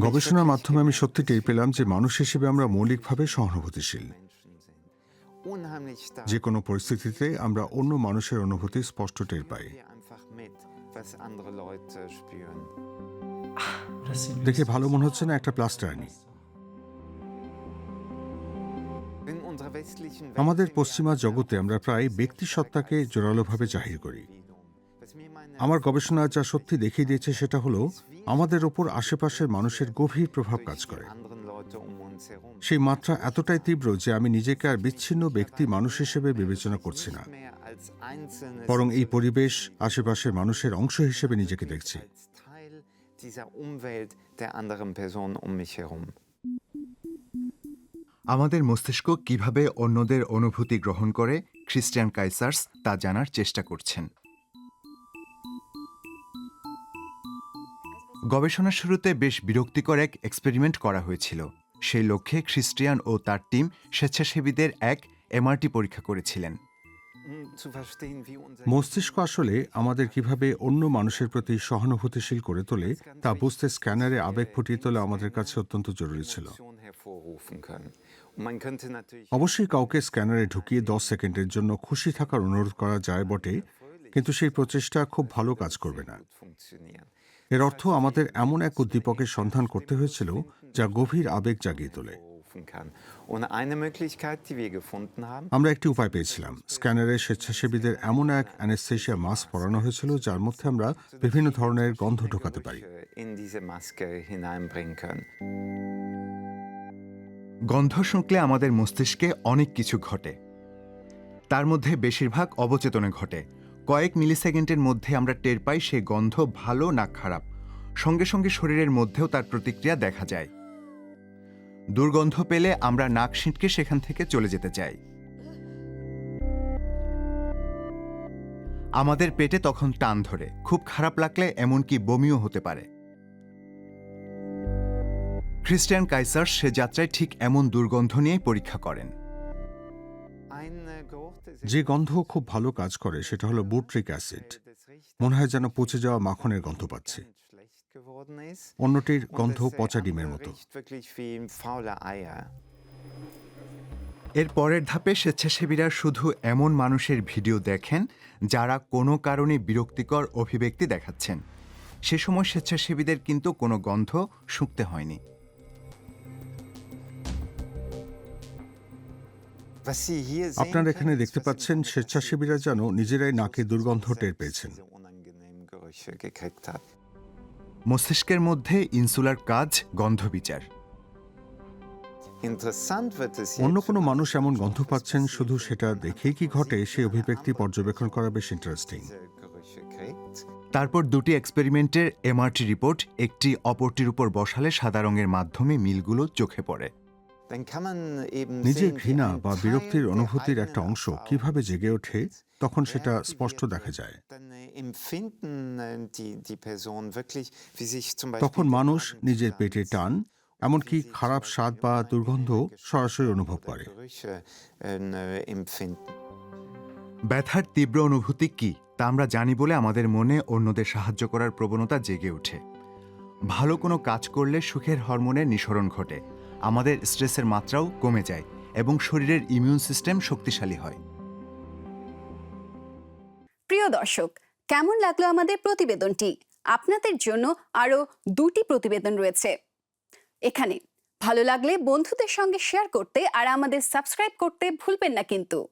গবেষণার মাধ্যমে আমি সত্যি টের পেলাম যে মানুষ হিসেবে আমরা মৌলিকভাবে সহানুভূতিশীল. যে কোনো পরিস্থিতিতে আমরা অন্য মানুষের অনুভূতি স্পষ্ট টের পাই. দেখে ভালো মনে হচ্ছে না একটা প্লাস্টার আনি। আমাদের পশ্চিমা জগতে আমরা প্রায় ব্যক্তি সত্তাকে জোরালোভাবে জাহির করি। আমার গবেষণা যা সত্যি দেখিয়ে দিয়েছে সেটা হলো, আমাদের ওপর আশেপাশের মানুষের গভীর প্রভাব কাজ করে. সেই মাত্রা এতটাই তীব্র যে আমি নিজেকে আর বিচ্ছিন্ন ব্যক্তি মানুষ হিসেবে বিবেচনা করছি না বরং এই পরিবেশ আশেপাশের মানুষের অংশ হিসেবে নিজেকে দেখছি. আমাদের মস্তিষ্ক কীভাবে অন্যদের অনুভূতি গ্রহণ করে, খ্রিস্টিয়ান কাইসার্স তা জানার চেষ্টা করছেন গবেষণার শুরুতে বেশ বিরক্তিকর এক এক্সপেরিমেন্ট করা হয়েছিল। সেই লক্ষ্যে খ্রিস্টিয়ান ও তার টিম স্বেচ্ছাসেবীদের এক এমআরটি পরীক্ষা করেছিলেন। মস্তিষ্ক আসলে আমাদের কীভাবে অন্য মানুষের প্রতি সহানুভূতিশীল করে তোলে, তা বুঝতে স্ক্যানারে আবেগ ফুটিয়ে তোলা আমাদের কাছে অত্যন্ত জরুরি ছিল। অবশ্যই কাউকে স্ক্যানারে ঢুকিয়ে দশ সেকেন্ডের জন্য খুশি থাকার অনুরোধ করা যায় বটে কিন্তু সেই প্রচেষ্টা খুব ভালো কাজ করবে না। এর অর্থ আমাদের এমন এক উদ্দীপকের সন্ধান করতে হয়েছিল যা গভীর আবেগ জাগিয়ে তোলে। আমরা একটি উপায় পেয়েছিলাম। স্ক্যানারে স্বেচ্ছাসেবীদের এমন এক অ্যানেস্থেশিয়া মাস্ক পরানো হয়েছিল যার মধ্যে আমরা বিভিন্ন ধরনের গন্ধ ঢোকাতে পারি। গন্ধ শুঁকলে আমাদের মস্তিষ্কে অনেক কিছু ঘটে। তার মধ্যে বেশিরভাগ অবচেতনে ঘটে। কয়েক মিলিসেকেন্ডের মধ্যে আমরা টের পাই সে গন্ধ ভালো না খারাপ। সঙ্গে সঙ্গে শরীরের মধ্যেও তার প্রতিক্রিয়া দেখা যায়। দুর্গন্ধ পেলে আমরা নাক ছিটকে সেখান থেকে চলে যেতে চাই। আমাদের পেটে তখন টান ধরে। খুব খারাপ লাগলে এমনকি বমিও হতে পারে। খ্রিস্টিয়ান কাইসার সে যাত্রায় ঠিক এমন দুর্গন্ধ নিয়েই পরীক্ষা করেন। যে গন্ধ খুব ভালো কাজ করে, সেটা হলো বুট্রিক অ্যাসিড মনে হয় যেন পচে যাওয়া মাখনের গন্ধ পাচ্ছি. অন্যটির গন্ধ পচা ডিমের মতো. এর পরের ধাপে স্বেচ্ছাসেবীরা শুধু এমন মানুষের ভিডিও দেখেন, যারা কোনো কারণে বিরক্তিকর অভিব্যক্তি দেখাচ্ছেন সে সময় স্বেচ্ছাসেবীদের কিন্তু কোনো গন্ধ শুঁকতে হয়নি আপনারা এখানে দেখতে পাচ্ছেন স্বেচ্ছাসেবীরা যেন নিজেরাই নাকে দুর্গন্ধ টের পেয়েছেন. মস্তিষ্কের মধ্যে ইনসুলার কাজ গন্ধ বিচার অন্য কোনো মানুষ এমন গন্ধ পাচ্ছেন শুধু সেটা দেখেই কি ঘটে? সেই অভিব্যক্তি পর্যবেক্ষণ করা বেশ ইন্টারেস্টিং. তারপর দুটি এক্সপেরিমেন্টের এমআরটি রিপোর্ট একটি অপরটির উপর বসালে সাদা রঙের মাধ্যমে মিলগুলো চোখে পড়ে। নিজের ঘৃণা বা বিরক্তির অনুভূতির একটা অংশ কীভাবে জেগে ওঠে তখন সেটা স্পষ্ট দেখা যায়। তখন মানুষ নিজের পেটে টান এমনকি খারাপ স্বাদ বা দুর্গন্ধ সরাসরি অনুভব করে। ব্যথার তীব্র অনুভূতি কি তা আমরা জানি বলে আমাদের মনে অন্যদের সাহায্য করার প্রবণতা জেগে ওঠে। ভালো কোনো কাজ করলে সুখের হরমোনের নিঃসরণ ঘটে। আমাদের স্ট্রেসের মাত্রাও কমে যায় এবং শরীরের ইমিউন সিস্টেম শক্তিশালী হয়। প্রিয় দর্শক, কেমন লাগল আমাদের প্রতিবেদনটি? আপনাদের জন্য আরও দুটি প্রতিবেদন রয়েছে। এখানে ভালো লাগলে বন্ধুদের সঙ্গে শেয়ার করতে আর আমাদের সাবস্ক্রাইব করতে ভুলবেন না কিন্তু।